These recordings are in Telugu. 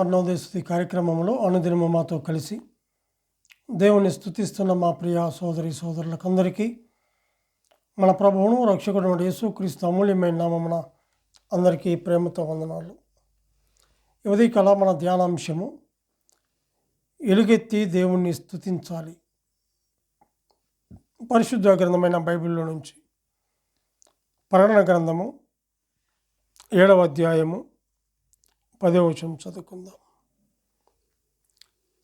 అన్నోదయస్థుతి కార్యక్రమంలో అనుదినము మాతో కలిసి దేవుని స్థుతిస్తున్న మా ప్రియ సోదరి సోదరులకందరికీ మన ప్రభువును రక్షకుడు యేసుక్రీస్తు అమూల్యమైన నామమున అందరికీ ప్రేమతో వందనాలు. ఇవది కళ మన ధ్యానాంశము ఎలుగెత్తి దేవుణ్ణి స్థుతించాలి పరిశుద్ధ గ్రంథమైన బైబిల్లో నుంచి ప్రకటన గ్రంథము ఏడవ అధ్యాయము పదే వచనం చదువుకుందాం.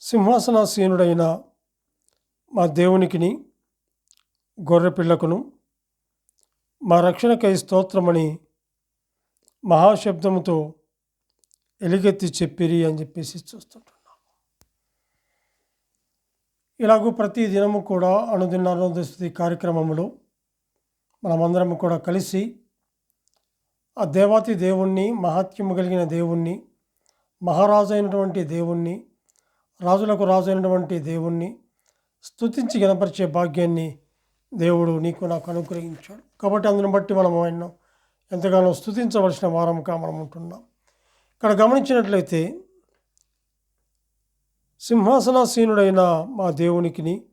సింహాసనాసీనుడైన మా దేవునికిని గొర్రెపిల్లకును మా రక్షణకై స్తోత్రమని మహాశబ్దముతో ఎలుగెత్తి చెప్పిరి అని చెప్పేసి చూస్తుంటున్నాం. ఇలాగూ ప్రతి దినము కూడా అనుదిన అనుదస్తుతి కార్యక్రమంలో మనమందరం కూడా కలిసి ఆ దేవాతి దేవుణ్ణి మహాత్యము కలిగిన దేవుణ్ణి మహారాజు అయినటువంటి దేవుణ్ణి రాజులకు రాజు అయినటువంటి దేవుణ్ణి స్థుతించి గనపరిచే భాగ్యాన్ని దేవుడు నీకు నాకు అనుగ్రహించాడు. కాబట్టి అందుని బట్టి మనం ఆయన ఎంతగానో స్థుతించవలసిన వారముగా మనం ఉంటున్నాం. ఇక్కడ గమనించినట్లయితే సింహాసనాసీనుడైన మా దేవునికిని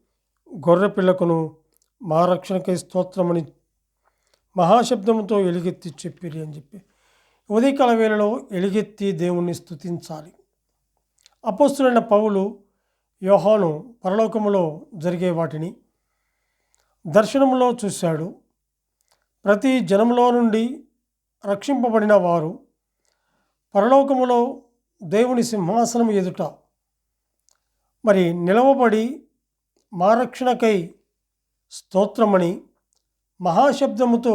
గొర్రె పిల్లకును మా రక్షణకై స్తోత్రమని మహాశబ్దంతో ఎలుగెత్తి చెప్పిరి అని చెప్పి. ఉదయకాల వేళలో ఎలుగెత్తి దేవుణ్ణి స్తుతించాలి. అపోస్తులైన పౌలు యోహాను పరలోకములో జరిగే వాటిని దర్శనంలో చూశాడు. ప్రతి జనంలో నుండి రక్షింపబడిన వారు పరలోకములో దేవుని సింహాసనం ఎదుట మరి నిలవబడి మా రక్షణకై స్తోత్రమని మహాశబ్దముతో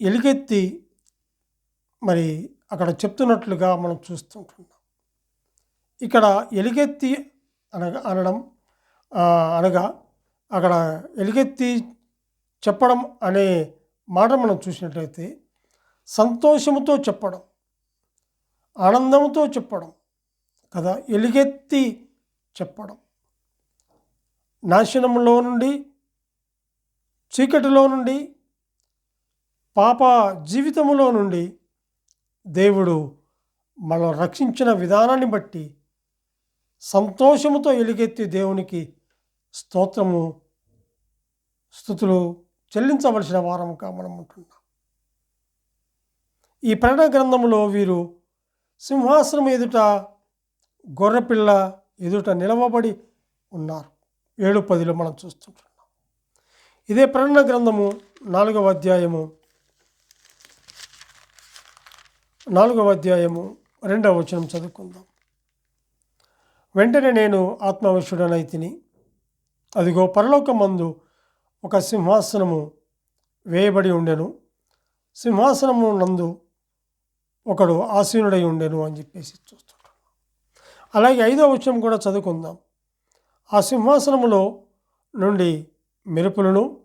ఎలుగెత్తి మరి అక్కడ చెప్తున్నట్లుగా మనం చూస్తుంటున్నాం. ఇక్కడ ఎలుగెత్తి అనగా అనడం అనగా అక్కడ ఎలుగెత్తి చెప్పడం అనే మాట మనం చూసినట్లయితే సంతోషముతో చెప్పడం ఆనందంతో చెప్పడం కదా ఎలుగెత్తి చెప్పడం. నాశనంలో నుండి చీకటిలో నుండి పాప జీవితములో నుండి దేవుడు మనం రక్షించిన విధానాన్ని బట్టి సంతోషముతో ఎలుగెత్తి దేవునికి స్తోత్రము స్థుతులు చెల్లించవలసిన వారముగా మనం ఉంటున్నాం. ఈ ప్రకటన గ్రంథములో వీరు సింహాసనం ఎదుట గొర్రెపిల్ల ఎదుట నిలవబడి ఉన్నారు. ఏడు పదిలో మనం చూస్తుంటాం. ఇదే ప్రకటన గ్రంథము నాలుగవ అధ్యాయము. నాలుగవ అధ్యాయము రెండవ వచనం చదువుకుందాం. వెంటనే నేను ఆత్మవశుడనైతిని అదిగో పరలోకమందు ఒక సింహాసనము వేయబడి ఉండెను. సింహాసనము నందు ఒకడు ఆసీనుడై ఉండెను అని చెప్పేసి చూస్తున్నాడు అలాగే ఐదో వచనం కూడా చదువుకుందాం. ఆ సింహాసనములో నుండి మెరుపులను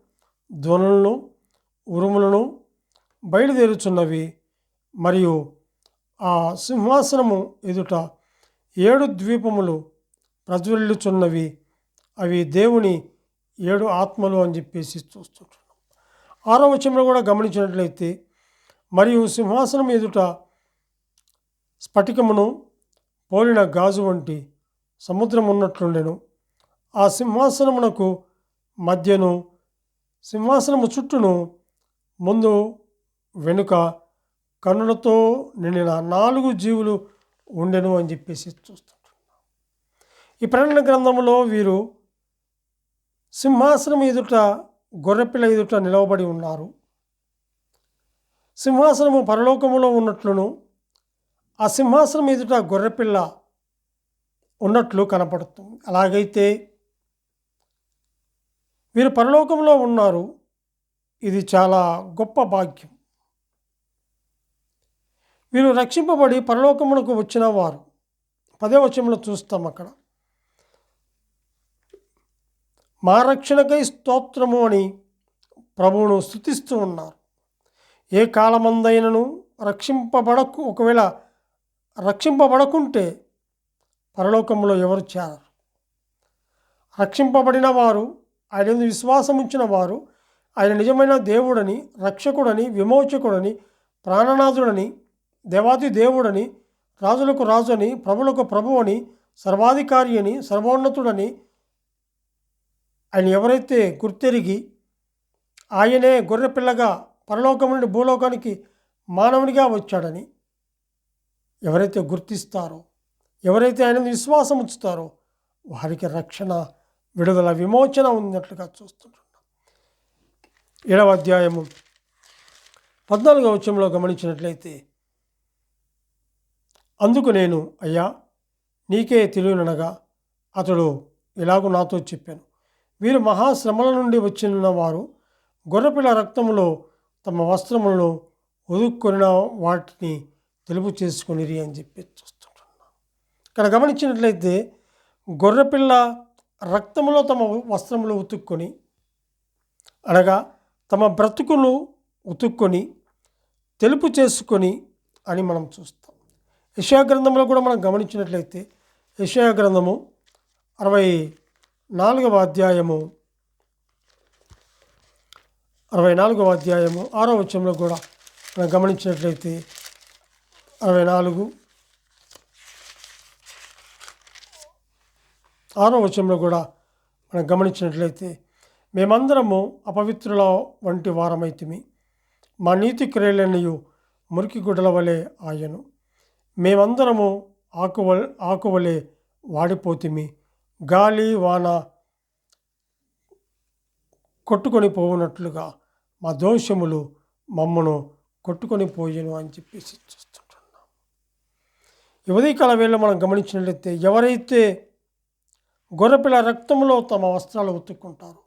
ధ్వనులను ఉరుములను బయలుదేరుచున్నవి. మరియు ఆ సింహాసనము ఎదుట ఏడు ద్వీపములు ప్రజ్వలిల్లుచున్నవి. అవి దేవుని ఏడు ఆత్మలు అని చెప్పేసి చూస్తుంటున్నాం. ఆరో వచనంలో కూడా గమనించినట్లయితే మరియు సింహాసనం ఎదుట స్ఫటికమును పోలిన గాజు వంటి సముద్రం ఉన్నట్లుండెను ఆ సింహాసనమునకు మధ్యను సింహాసనము చుట్టూను ముందు వెనుక కన్నులతో నిండిన నాలుగు జీవులు ఉండెను అని చెప్పేసి చూస్తుంటున్నాం. ఈ ప్రకటన గ్రంథంలో వీరు సింహాసనం ఎదుట గొర్రెపిల్ల ఎదుట నిలవబడి ఉన్నారు. సింహాసనము పరలోకములో ఉన్నట్లును ఆ సింహాసనం ఎదుట గొర్రెపిల్ల ఉన్నట్లు కనపడుతుంది. అలాగైతే వీరు పరలోకంలో ఉన్నారు. ఇది చాలా గొప్ప భాగ్యం. వీరు రక్షింపబడి పరలోకమునకు వచ్చిన వారు. పదే వచనంలో చూస్తాం అక్కడ. మా రక్షణకై స్తోత్రము అని ప్రభువును స్థుతిస్తూ ఉన్నారు. ఏ కాలమందైనను రక్షింపబడకు ఒకవేళ రక్షింపబడకుంటే పరలోకంలో ఎవరు చేరరు? రక్షింపబడిన వారు ఆయన విశ్వాసం ఉంచిన వారు ఆయన నిజమైన దేవుడని రక్షకుడని విమోచకుడని ప్రాణనాథుడని దేవాది దేవుడని రాజులకు రాజు అని ప్రభులకు ప్రభు అని సర్వాధికారి అని సర్వోన్నతుడని ఆయన ఎవరైతే గుర్తెరిగి ఆయనే గొర్రెపిల్లగా పరలోకం నుండి భూలోకానికి మానవునిగా వచ్చాడని ఎవరైతే గుర్తిస్తారో ఎవరైతే ఆయన విశ్వాసం ఉంచుతారో వారికి రక్షణ విడుదల విమోచన ఉన్నట్లుగా చూస్తుంటున్నాం. ఏడవ అధ్యాయము పద్నాలుగవ వచ్చంలో గమనించినట్లయితే అందుకు నేను అయ్యా నీకే తెలియననగా అతడు ఇలాగూ నాతో చెప్పాను. వీరు మహాశ్రమల నుండి వచ్చిన వారు గొర్రెపిల్ల రక్తములో తమ వస్త్రములను ఒదుక్కొనిన వాటిని తెలుపు చేసుకునిరి అని చెప్పి చూస్తుంటున్నాను ఇక్కడ గమనించినట్లయితే గొర్రెపిల్ల రక్తములో తమ వస్త్రములు ఉతుక్కొని అనగా తమ బ్రతుకును ఉతుక్కొని తెలుపు చేసుకొని అని మనం చూస్తాం. యశా గ్రంథంలో కూడా మనం గమనించినట్లయితే యశా గ్రంథము అరవై నాలుగవ అధ్యాయము అరవై నాలుగవ అధ్యాయము ఆరో వచ్చంలో కూడా మనం గమనించినట్లయితే అరవై నాలుగు ఆరో వచనంలో కూడా మనం గమనించినట్లయితే మేమందరము అపవిత్రుల వంటి వారమైతిమి. మా నీతి క్రియలనియు మురికి గుడ్డల వలె ఆయను. మేమందరము ఆకువ ఆకువలే వాడిపోతిమి. గాలి వాన కొట్టుకొని పోవునట్లుగా మా దోషములు మమ్మను కొట్టుకొని పోయెను అని చెప్పేసి చూస్తుంటున్నాం ఈ ఉదయకాల వేళ మనం గమనించినట్లయితే ఎవరైతే గొర్రెపిల్ల రక్తంలో తమ వస్త్రాలు ఉతుక్కుంటారు.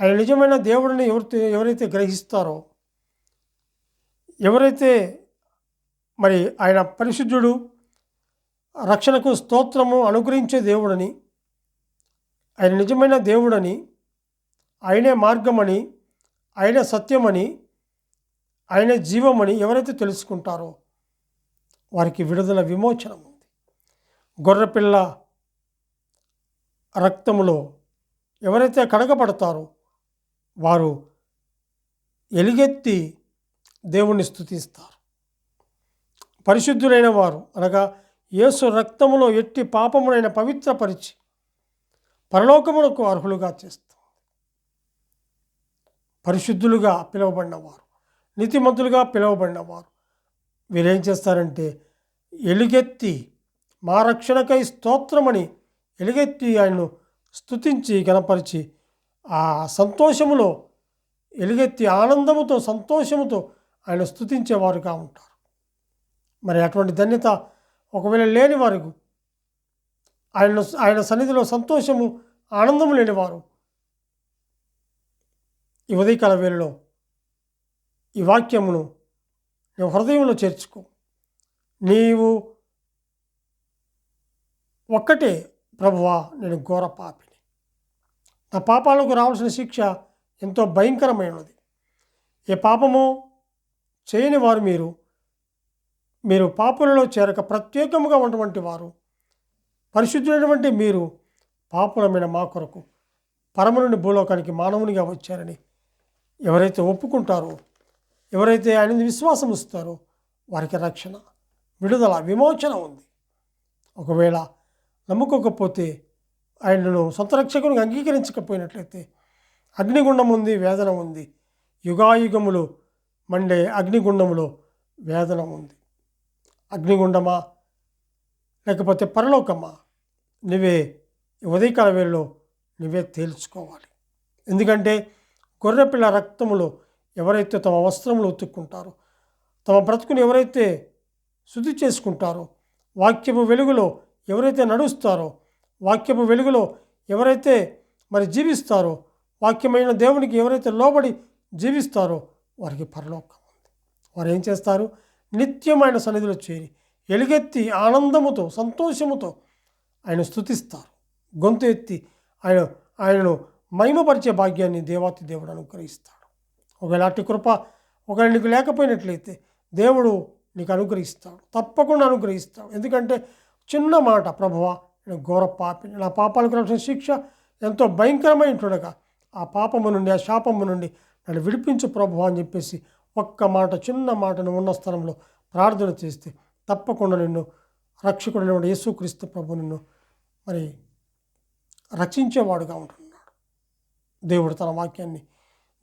ఆయన నిజమైన దేవుడిని ఎవరితో ఎవరైతే గ్రహిస్తారో ఎవరైతే మరి ఆయన పరిశుద్ధుడు రక్షణకు స్తోత్రము అనుగ్రహించే దేవుడని ఆయన నిజమైన దేవుడని ఆయనే మార్గమని ఆయనే సత్యమని ఆయనే జీవమని ఎవరైతే తెలుసుకుంటారో వారికి విడుదల విమోచనం ఉంది గొర్రెపిల్ల రక్తములో ఎవరైతే కడగబడతారో వారు ఎలుగెత్తి దేవుణ్ణి స్థుతిస్తారు పరిశుద్ధులైన వారు అనగా యేసు రక్తములో ఎట్టి పాపమునైన పవిత్రపరిచి పరలోకములకు అర్హులుగా చేస్తారు పరిశుద్ధులుగా పిలువబడినవారు నీతిమంతులుగా పిలువబడినవారు వీరేం చేస్తారంటే ఎలుగెత్తి మా రక్షణకై స్తోత్రమని ఎలుగెత్తి ఆయన్ను స్థుతించి గణపరిచి ఆ సంతోషములో ఎలుగెత్తి ఆనందముతో సంతోషముతో ఆయన స్థుతించేవారుగా ఉంటారు. మరి అటువంటి ధన్యత ఒకవేళ లేని వారికి ఆయన ఆయన సన్నిధిలో సంతోషము ఆనందము లేనివారు ఈ ఉదయకాల వేళలో ఈ వాక్యమును నీవు హృదయంలో చేర్చుకో. నీవు ఒక్కటే ప్రభువా నేను ఘోర పాపిని. నా పాపాలకు రావాల్సిన శిక్ష ఎంతో భయంకరమైనది. ఏ పాపము చేయని వారు మీరు. మీరు పాపులలో చేరక ప్రత్యేకముగా ఉన్నటువంటి వారు. పరిశుద్ధులైనటువంటి మీరు పాపులమైన మా కొరకు పరమ నుండి భూలోకానికి మానవునిగా వచ్చారని ఎవరైతే ఒప్పుకుంటారో ఎవరైతే ఆయన విశ్వాసం ఇస్తారో వారికి రక్షణ విడుదల విమోచన ఉంది. ఒకవేళ నమ్ముకోకపోతే ఆయనను సొంత రక్షకునికి అంగీకరించకపోయినట్లయితే అగ్నిగుండం ఉంది వేదన ఉంది. యుగాయుగములు మండే అగ్నిగుండములో వేదన ఉంది. అగ్నిగుండమా? లేకపోతే పరలోకమా? నువ్వే ఉదయకాల వేళలో నువ్వే తేల్చుకోవాలి. ఎందుకంటే గొర్రెపిల్ల రక్తములో ఎవరైతే తమ వస్త్రములు ఉతుక్కుంటారో తమ బ్రతుకుని ఎవరైతే శుద్ధి చేసుకుంటారో వాక్యపు వెలుగులో ఎవరైతే నడుస్తారో వాక్యపు వెలుగులో ఎవరైతే మరి జీవిస్తారో వాక్యమైన దేవునికి ఎవరైతే లోబడి జీవిస్తారో వారికి పరలోకం ఉంది. వారు ఏం చేస్తారు? నిత్యమైన సన్నిధిలో చేరి ఎలుగెత్తి ఆనందముతో సంతోషముతో ఆయన స్థుతిస్తారు గొంతు ఎత్తి ఆయన ఆయనను మహిమపరిచే భాగ్యాన్ని దేవాతి దేవుడు అనుగ్రహిస్తాడు. ఒకవేళ అట్టి కృప ఒకవేళ నీకు లేకపోయినట్లయితే దేవుడు నీకు అనుగ్రహిస్తాడు. తప్పకుండా అనుగ్రహిస్తాడు. ఎందుకంటే చిన్న మాట ప్రభువా నేను ఘోర పాపి నా పాపాలకు రాసిన శిక్ష ఎంతో భయంకరమైనటుండగా ఆ పాపము నుండి ఆ శాపము నుండి నన్ను విడిపించు ప్రభు అని చెప్పేసి ఒక్క మాట చిన్న మాటను ఉన్న స్థలంలో ప్రార్థన చేస్తే తప్పకుండా నిన్ను రక్షకుడైన యేసుక్రీస్తు ప్రభు నిన్ను మరి రక్షించేవాడుగా ఉంటున్నాడు. దేవుడు తన వాక్యాన్ని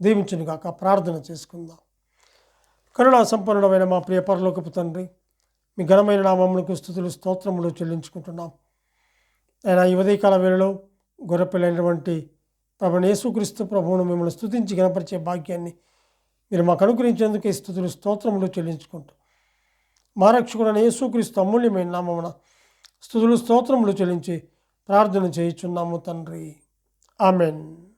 దీవించును కాక ప్రార్థన చేసుకుందాం. కరుణా సంపన్నుడమైన మా ప్రియ పరలోకపు తండ్రి మీ ఘనమైన నామములకు స్థుతులు స్తోత్రములు చెల్లించుకుంటున్నాం. ఆయన ఈ ఉదయకాల వేళలో గొర్రెపిల్లైనటువంటి ప్రభు యేసుక్రీస్తు ప్రభువును మిమ్మల్ని స్థుతించి గణపరిచే భాగ్యాన్ని మీరు మాకు అనుగ్రహించేందుకు ఈ స్థుతులు స్తోత్రములు చెల్లించుకుంటూ మా రక్షకుడైన యేసుక్రీస్తు అమూల్యమైన నామమున స్థుతులు స్తోత్రములు చెల్లించి ప్రార్థన చేయుచున్నాము తండ్రి. ఆమెన్.